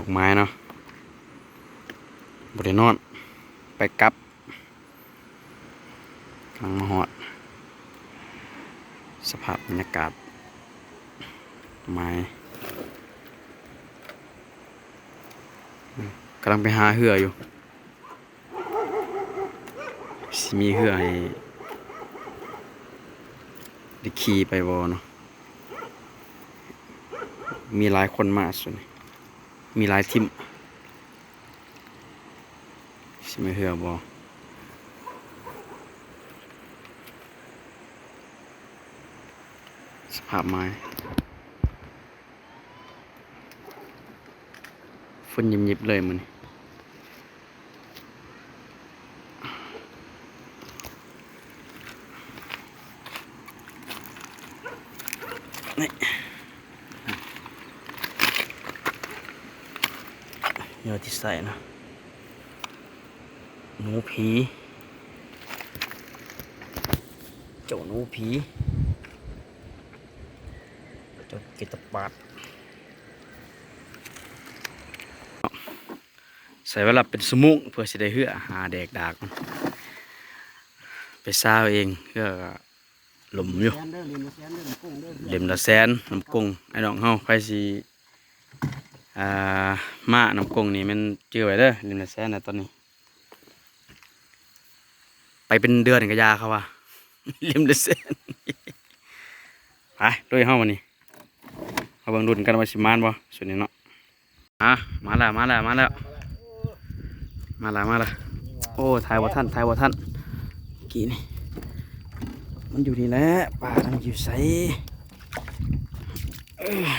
ออกไม้เนาะบริโนอน ไปกลับกำลังมาหอด สภาพบรรยากาศ ไม้กำลังไปหาเหืออยู่สิมีเหือให้ได้ขี่ไปบอเนาะมีหลายคนมาส่วนนี้ มีหลายทิมใช่ไหมเหือบอสภาพไม้ฝนยิบๆเลยมันนี่เยอะที่ ใส่นะ หนูผี เจ้าหนูผี เจ้ากิตปาดใส่เวลาเป็นสมุงเพื่อสิได้เหือหาแดกดากมันไปซาวเองเพื่อหลุมอยู่แซนเด้อลิมแซนเด้อกุ้งเด้อเล่มละแสนน้ำกุ้งไอ้น้องเฮาใครสิ อ่ามาน้ำกงนี่มันเจือไว้เด้อล่มละแสนนะตอนนี้ ไปเป็นเดือนก็ยาเขาว่าล่มละแสนไปด้วยเฮาวันนี้เอาเบิ่งรุ่นกันว่าสิมานบ่ส่วนนี้เนาะอะมาแล้วมาแล้วมาแล้วมาแล้วมาแล้วโอ้ถ่ายบ่าทันถ่ายบ่าทันกี่นี่มันอยู่นี่แหละป่ามันอยู่ใสเอ้ย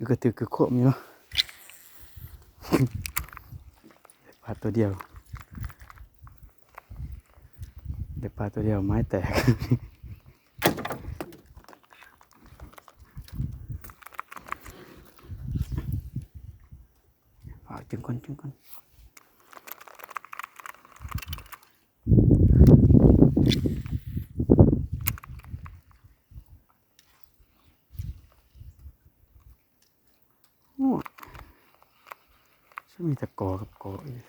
อยู่ กระตือกระโคมอยู่ปลาตัวเดียว เด็กปลาตัวเดียวไม้แตก ฝากจึงก่อนจึงก่อนโอ้ซึ่ง มีแต่กอกับกออยู่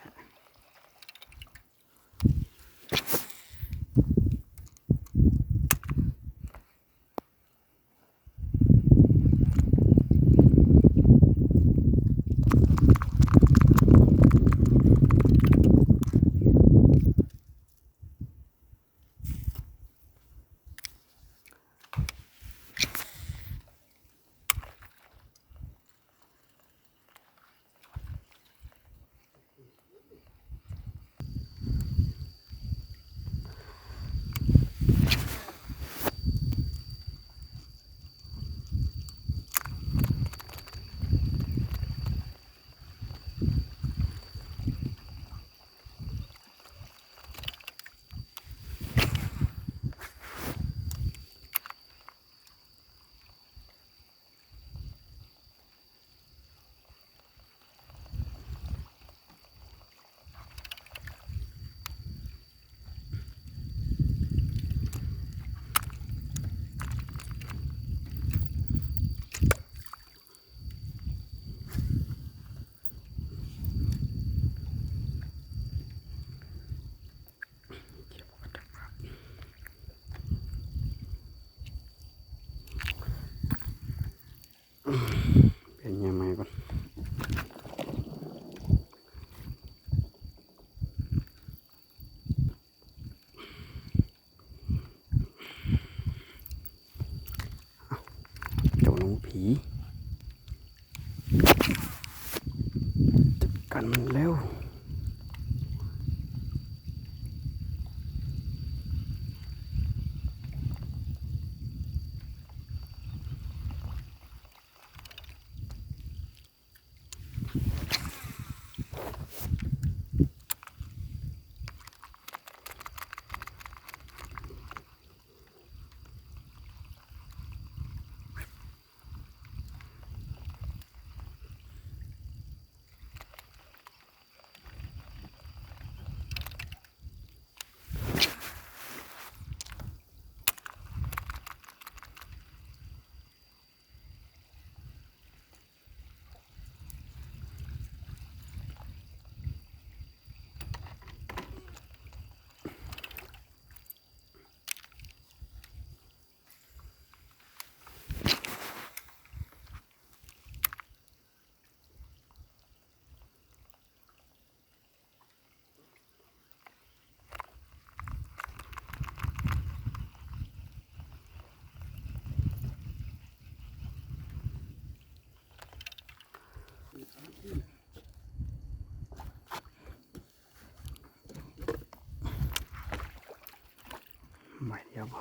แท้ใบ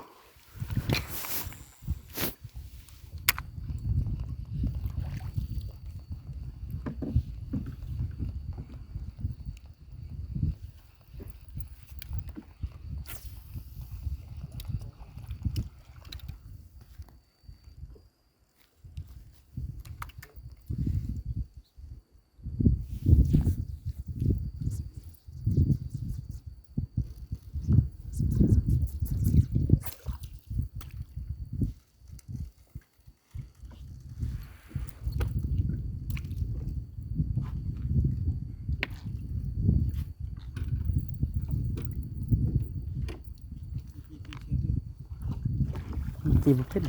ตีบุเป็น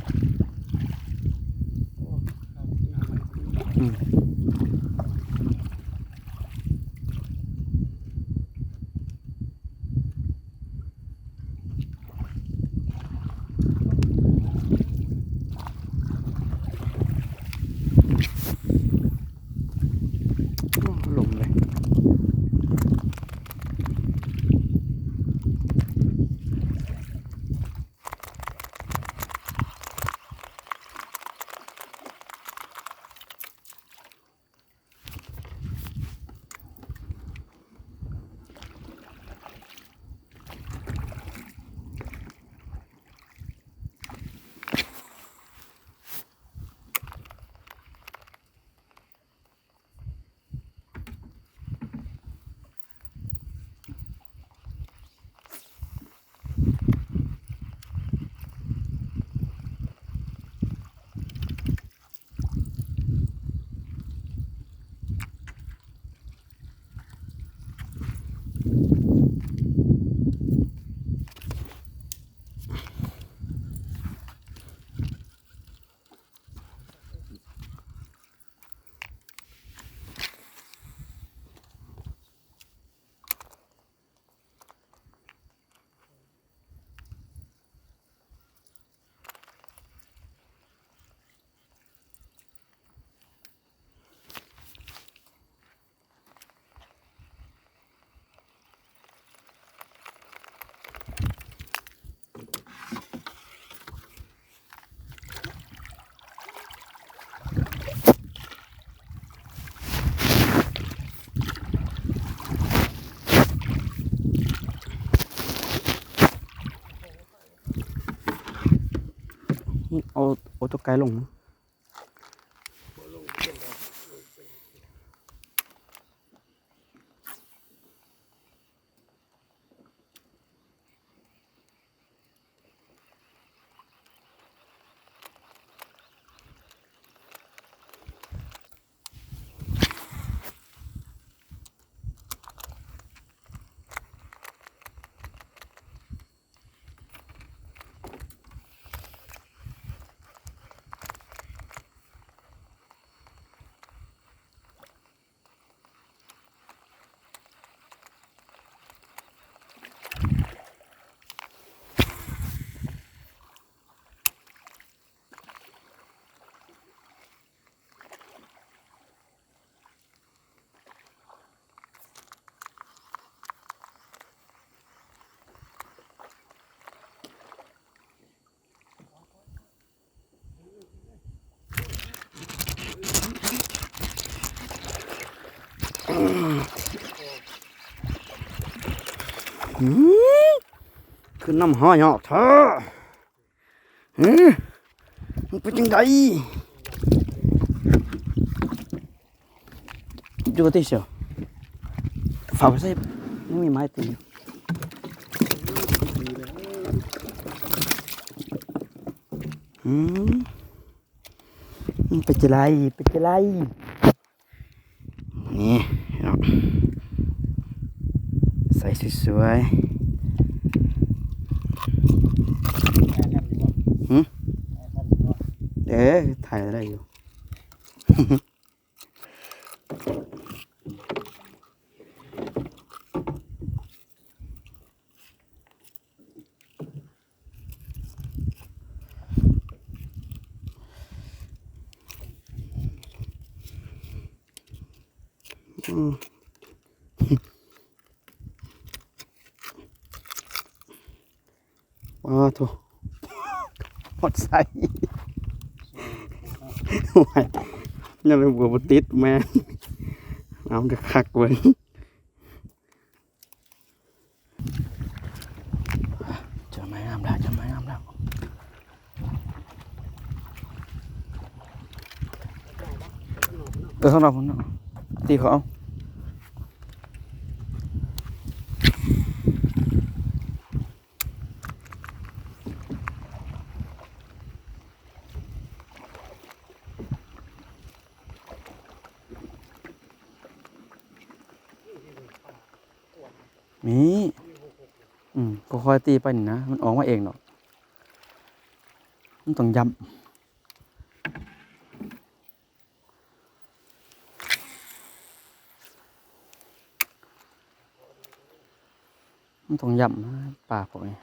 เอาเอาตัวไกลลง ขึ้นน้ำห้อยเหาะเธอหืมมันเป็นยังไงดูกติเชียวฝาไปใส่ไม่มีไม้ตีอืมเป็นจะไรเป็นจะไรนี่เนาะใส่สวยๆหืมเอ๊ะถ่ายอะไรอยู่อืม ว้า โถหมดใส่โอ้ยยังเลยบัวบติดแม่น้ำจะคักเว้ยจอไม้งามแล้วจอไม้งามแล้วเออข้างนอกข้างนอกตีเขาเอา มี อืมก็ ค่อยตีไปนี่นะ มันออกมาเองเนาะมันต้องย้ำมันต้องย้ำปากผมนี่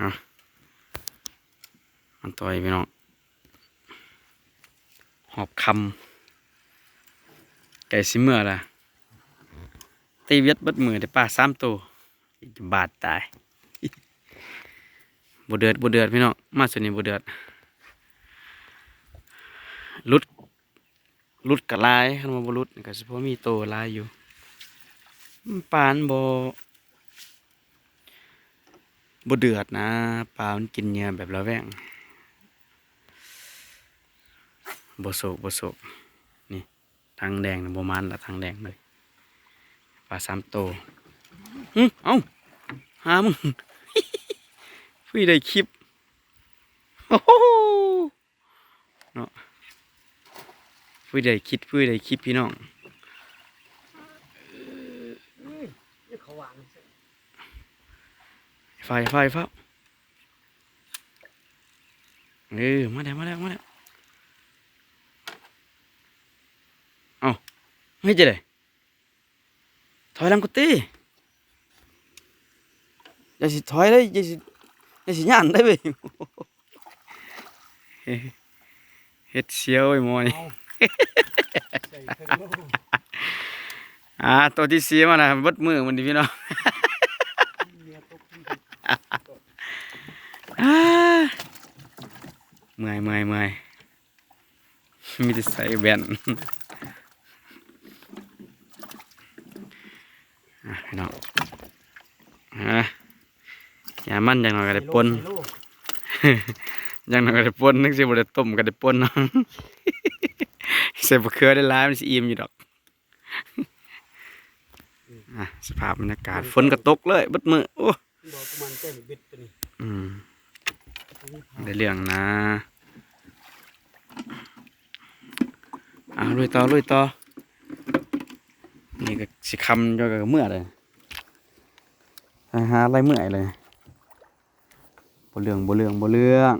อะมันต่อยพี่น้องหอบคำ ไก่สิเมื่อละตีเวียดบัดมือได้ป้าสามตัวบาดตายบเดือดบเดือดพี่น้องมาส่วนนี้บเดือดลุดลุดกับลายคันว่าบลุดก็สิพอมีโตลายอยู่ปานบบบเดือดนะปลามันกินเหยื่อแบบระแวงบโศกบโศก ทางแดงนะบมันละทางแดงเลยปลาสามโตหึเอ้าหามึงพี่ได้คลิปโอโหเนาะพี่ได้คิดพี่ได้คลิปพี่น้องไฟไฟฟ้าเออมาแล้วมาแล้วมาแล้ว เอาไม่เจะเลยถอยหลังกุฏิอย่าสิถอยเลยอย่าสิอย่าสิย่านได้เว้ยเฮ็ดเสียวไอ้หมอนี่เอาใส่เพิ่นโลอ่าตัวที่สีมันะบดมือมันดิพี่น้องเมียตกขึ้นอ่าเมื่อยเมื่อยเมื่อยมีแต่ใส่แว่น อะพี่น้องอะ อย่ามันอย่างน้อยก็ได้ปนใส่โลอย่างน้อยก็ได้ปนนึกสิบ่ได้ต้มก็ได้ปนเนาะใส่บะเขือได้หลายมันสิอิ่มอยู่ดอกอะสภาพบรรยากาศฝนก็ตกเลยเบดมือโอ้ดอกกุมันเต้นบิดตัวนี้อืมตัวนี้ผ่าได้เรื่องนะเอาลุยต่อลุยต่อนี่ก็สิคำจนกับเมื่อเลยหาหาอะไรเมื่อยเลย บ่เรื่องบ่เรื่องบ่เรื่อง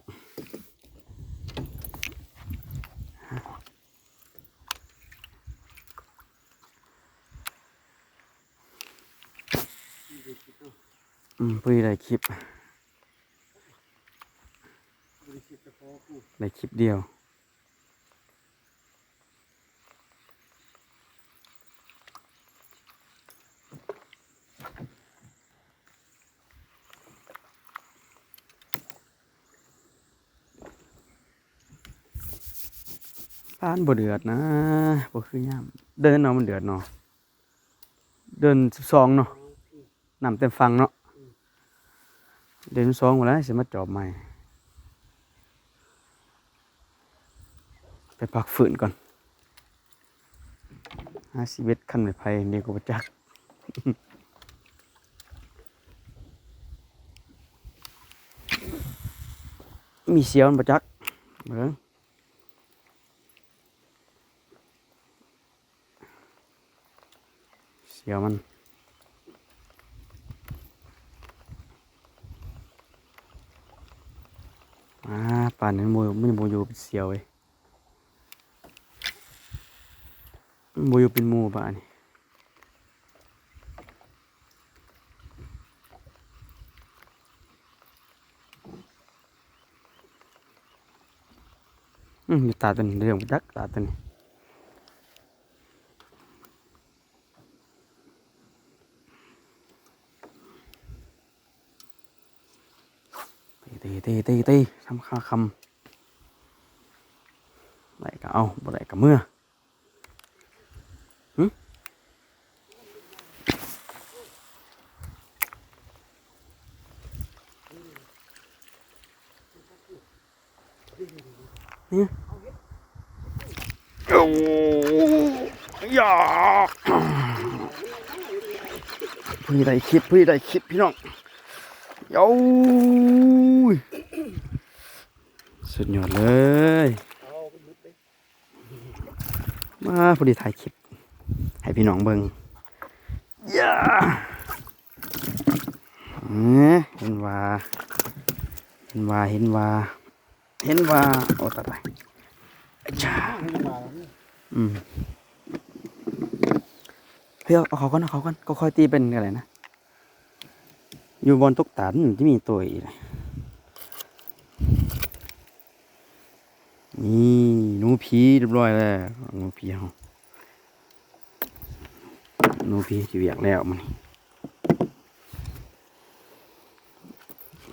อืมพื่อได้คลิปได้คลิปเดียว บ้านบ่เดือดนะบ่คือย่ามเดินเนาะมันเดือดเนาะเดินสิบสองเนาะน้ำเต็มฟังเนาะเดินสองหมดแล้วสิมาจอบใหม่ไปพักฝืนก่อนหาชีวิตขั้นไม่ไผ่เดียวก็บ่จักมีเสียวมันบ่จักเบิ่ง เสียวมันอ่าป่านนั้นโมมันโมอยู่เป็นเสียวเว้ยมันโมอยู่เป็นมูป่านนี่อืมตาตัวนี้เรื่องบ่จักตาตัวนี้ ตีตีตีทำค่าคำไหลก็เอาบ่ไหลก็เมื่อหึเนี่ยโอ้ยาพี่ได้คลิปพี่ได้คลิปพี่น้อง โอ้ยสุดยอดเลย มาพอดีถ่ายคลิป ให้พี่น้องเบิงย่าเห็นว่า เห็นว่า เห็นว่า เห็นว่า โอ้ตายตายอะจ้าอืมเฮ้ยเอาเขาก่อนเอาเขาก่อนก็ค่อยตีเป็นอะไรนะ อยู่บนตุกตันที่มีตัวอีกนี่หนูผีเรียบร้อยแล้วหนูผีเขาหนูผีที่เวียกแล้วมัน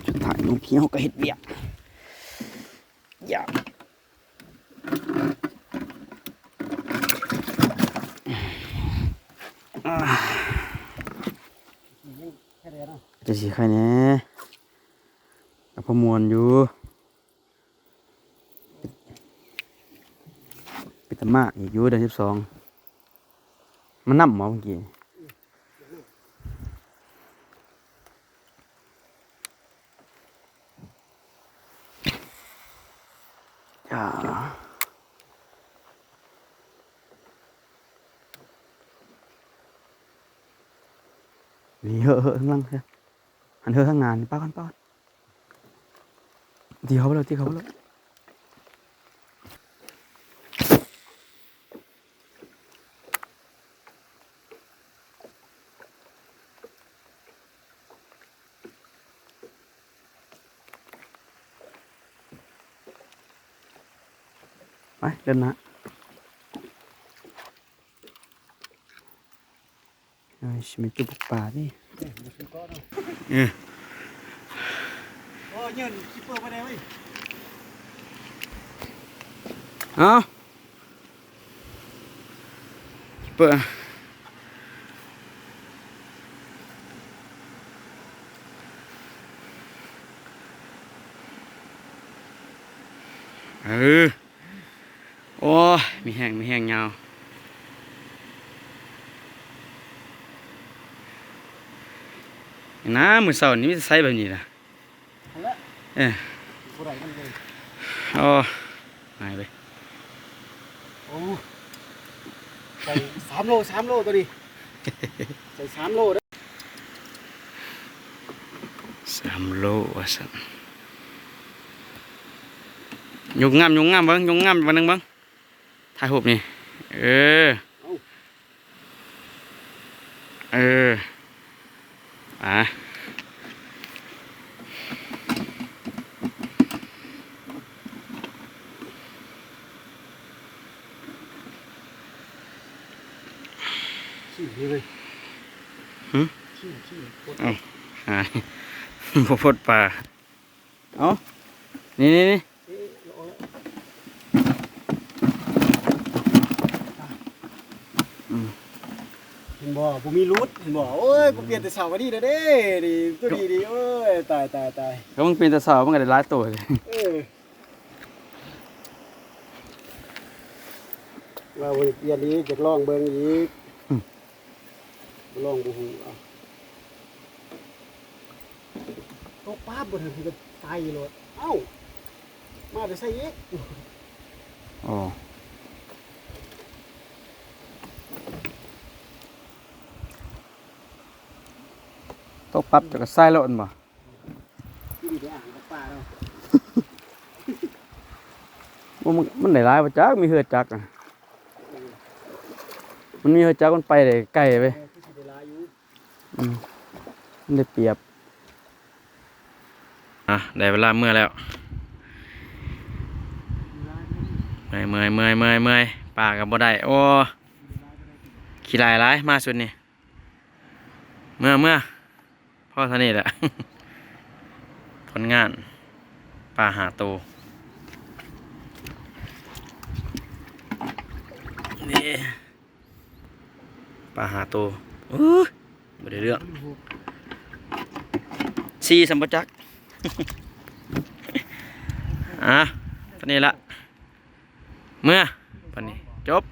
สุดท้ายหนูผีเขาก็เห็ดเวียกอยากอ่า แค่เดียวนะ จะสีใครเนี่ยกับพมวนอยู่ปิตามากอีกอยู่เดือนสิบสองมันนั่มหมอเมื่อกี้จ้านี่เหอะเหอะข้างล่างเถอะันเธอข้างงานป้ากันป้ากันตีเขาไปเลยตีเขาไปเลยไปเดินนะเอ้ยชิมิจุบุกป่าดิเนี่ เออโอ้ยยืนคิปเปอร์ไปไหนเว้ยเอาเปิดเออโอ้ยมีแห้งมีแห้งยา นะมือเสาร์นี้มีแต่ใส่แบบนี้ล่ะเอาละเอ้ยบ่ได้มันเลยโอ้หายไปโอ้ใส่สามโลสามโลตัวนี้ใส่สามโลเด้อสามโลว่าสันยกงามยกงามเบิ้งยกงามวันหนึงเบิ้งถ่ายรูปนี่เออเออ อะขี้นี่เลยหึขี้ขี้ปวดหายพอพดป่า เอานี่นี่นี่ เอ๊ะเอาละ อืม เห็นบ่ ผมมีรูทเห็นบ่โอ้ยกูเปลี่ยนแต่เสาร์วันนี้เด้อเด้ดิตัวดีดีโอ้ยตายตายตายก็มึงเป็นตะสาวมึงก็ได้หลายตัวเลยเออว่าวันนี้เปลี่ยนนี้จะลองเบิ่งอีกลองบ่ฮู้อะตกป้าบ่ถึงก็ตายเลยเอ้ามาได้ใส่อีก อ๋อ ตกปั๊บจะก็ใส่แล้วอันบ่ที่นี่ไปอ่างกับป้าเนาะว่ามันมันได้หลายบ่จักมีเหือจักอะมันมีเหือจักมันไปได้ไกลไปเออที่สิได้หลายอยู่อืมมันได้เปรียบ อะ ได้เวลาเมื่อแล้วเมื่อยเมื่อยเมื่อยเมื่อยเมื่อยปากกับบ่ได้ โอ้ ขี้ลายร้ายมาสุดนี่ เมื่อเมื่อ พ่อท่านี้แหละ ผลงานปลาหาโตวนี่ปลาหาโตวอู้บ่ได้เรื่องซีสัมปจักอะตอนนี้ละเมื่อปันนี้จบ